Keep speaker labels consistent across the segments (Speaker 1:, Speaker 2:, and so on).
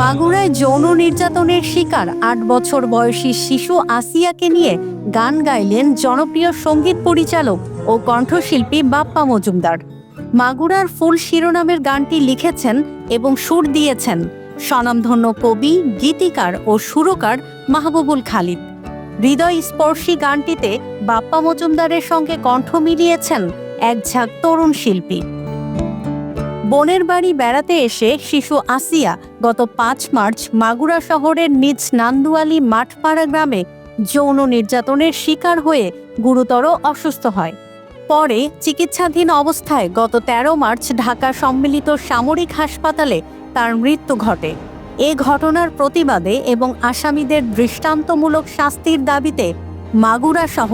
Speaker 1: মাগুরায় যৌন নির্যাতনের শিকার। আট বছর বয়সী শিশু আসিয়াকে নিয়ে গান গাইলেন জনপ্রিয় সংগীত পরিচালক ও কণ্ঠশিল্পী বাপ্পা মজুমদার। মাগুরার ফুল শিরোনামের গানটি লিখেছেন এবং সুর দিয়েছেন স্বনামধন্য কবি, গীতিকার ও সুরকার মাহবুবুল খালিদ। হৃদয় স্পর্শী গানটিতে বাপ্পা মজুমদারের সঙ্গে কণ্ঠ মিলিয়েছেন এক ঝাঁক তরুণ শিল্পী। বোনের বাড়ি বেড়াতে এসে শিশু আসিয়া গত পাঁচ মার্চ মাগুরা শহরের নিজ নান্দুয়ালি মাঠপাড়া গ্রামে যৌন নির্যাতনের শিকার হয়ে গুরুতর অসুস্থ হয়। পরে চিকিৎসাধীন অবস্থায় গত ১৩ মার্চ ঢাকা সম্মিলিত সামরিক হাসপাতালে তার মৃত্যু ঘটে। এ ঘটনার প্রতিবাদে এবং আসামিদের দৃষ্টান্তমূলক শাস্তির দাবিতে মাগুরা সহ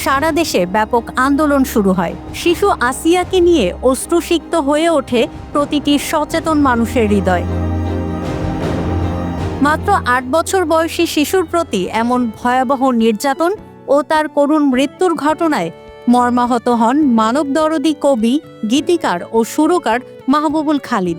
Speaker 1: সারা দেশে ব্যাপক আন্দোলন শুরু হয়। শিশু আসিয়াকে নিয়ে অশ্রুসিক্ত হয়ে ওঠে প্রতিটি সচেতন মানুষের হৃদয়। মাত্র আট বছর বয়সী শিশুর প্রতি এমন ভয়াবহ নির্যাতন ও তার করুণ মৃত্যুর ঘটনায় মর্মাহত হন মানবদরদি কবি, গীতিকার ও সুরকার মাহবুবুল খালিদ।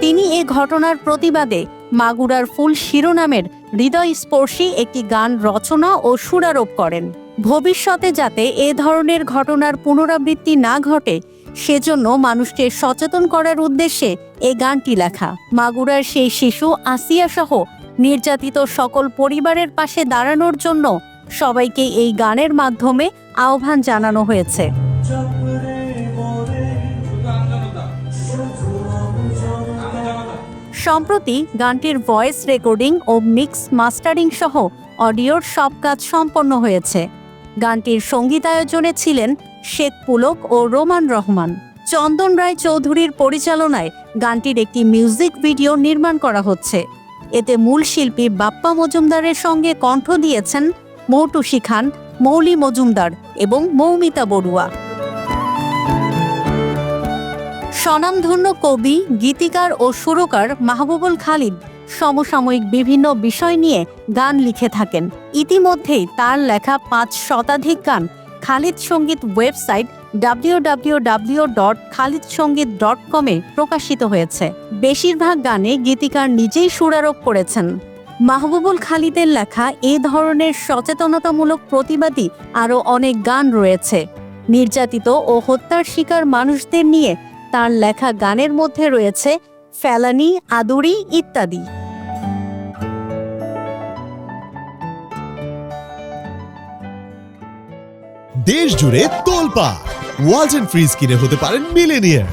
Speaker 1: তিনি এ ঘটনার প্রতিবাদে মাগুরার ফুল শিরোনামের হৃদয়স্পর্শী একটি গান রচনা ও সুরারোপ করেন। ভবিষ্যতে যাতে এ ধরনের ঘটনার পুনরাবৃত্তি না ঘটে, সেজন্য মানুষকে সচেতন করার উদ্দেশ্যে এ গানটি লেখা। মাগুরার সেই শিশু আসিয়া সহ নির্যাতিত সকল পরিবারের পাশে দাঁড়ানোর জন্য সবাইকে এই গানের মাধ্যমে আহ্বান জানানো হয়েছে। সম্প্রতি গানটির ভয়েস রেকর্ডিং ও মিক্স মাস্টারিং সহ অডিওর সব কাজ সম্পন্ন হয়েছে। গানটির সঙ্গীতায়োজনে ছিলেন শেখ পুলক ও রোমান রহমান। চন্দন রায় চৌধুরীর পরিচালনায় গানটির একটি মিউজিক ভিডিও নির্মাণ করা হচ্ছে। এতে মূল শিল্পী বাপ্পা মজুমদারের সঙ্গে কণ্ঠ দিয়েছেন মৌটুসি খান, মৌলি মজুমদার এবং মৌমিতা বড়ুয়া। স্বনামধন্য কবি, গীতিকার ও সুরকার মাহবুবুল খালিদ সমসাময়িক বিভিন্ন বিষয় নিয়ে গান লিখে থাকেন। ইতিমধ্যেই তার লেখা পাঁচ শতাধিক গান খালিদ সংগীত ওয়েবসাইট ডাব্লিউ ডট খালিদ সংগীত ডট প্রকাশিত হয়েছে। বেশিরভাগ গানে গীতিকার নিজেই সুরারোপ করেছেন। মাহবুবুল খালিদের লেখা এ ধরনের সচেতনতামূলক প্রতিবাদী আরও অনেক গান রয়েছে। নির্যাতিত ও হত্যার শিকার মানুষদের নিয়ে তার লেখা গানের মধ্যে রয়েছে ফেলানি, আদুরি ইত্যাদি।
Speaker 2: দেশ জুড়ে তোলপা ওয়ালটন ফ্রিজ কিনে হতে পারেন মিলেনিয়ার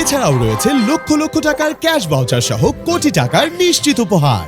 Speaker 2: এছাড়াও রয়েছে লক্ষ লক্ষ টাকার ক্যাশ ভাউচার সহ কোটি টাকার নিশ্চিত উপহার।